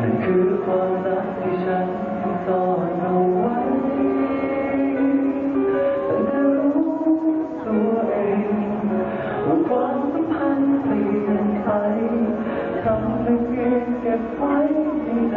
นั่นคือความรักที่ฉันซ่อนเอาไว้แต่เธรู้ตัวเองว่าความสัมพันธ์เปลี่ยนไปทำให้เก็บไว้ในใจ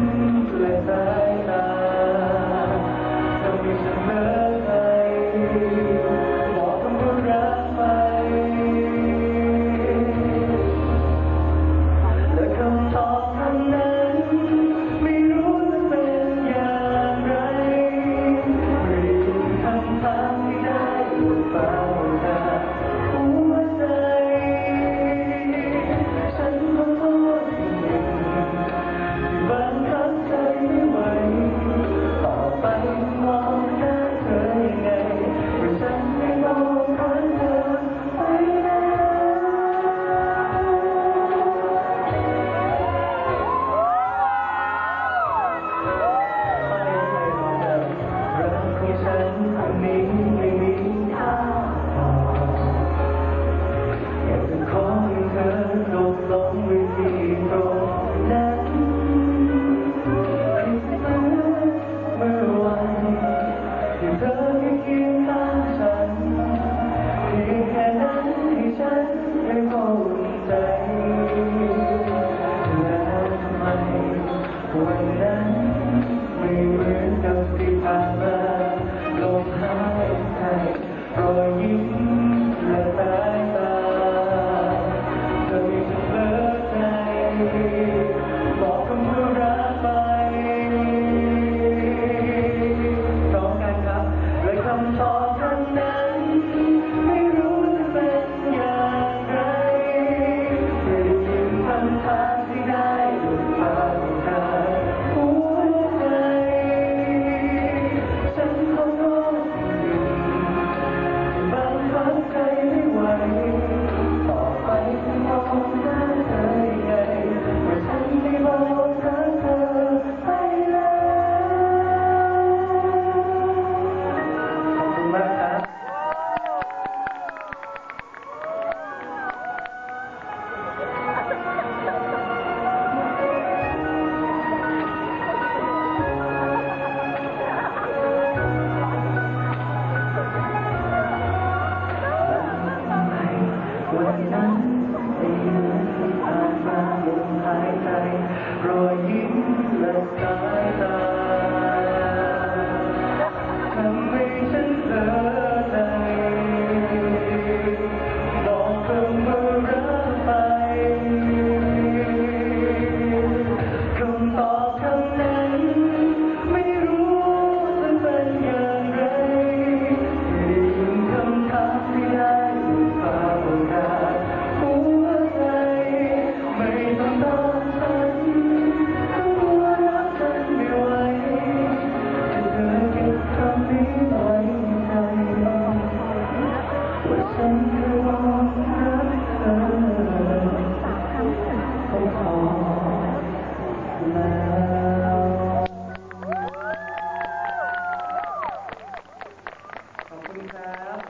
your hilang sata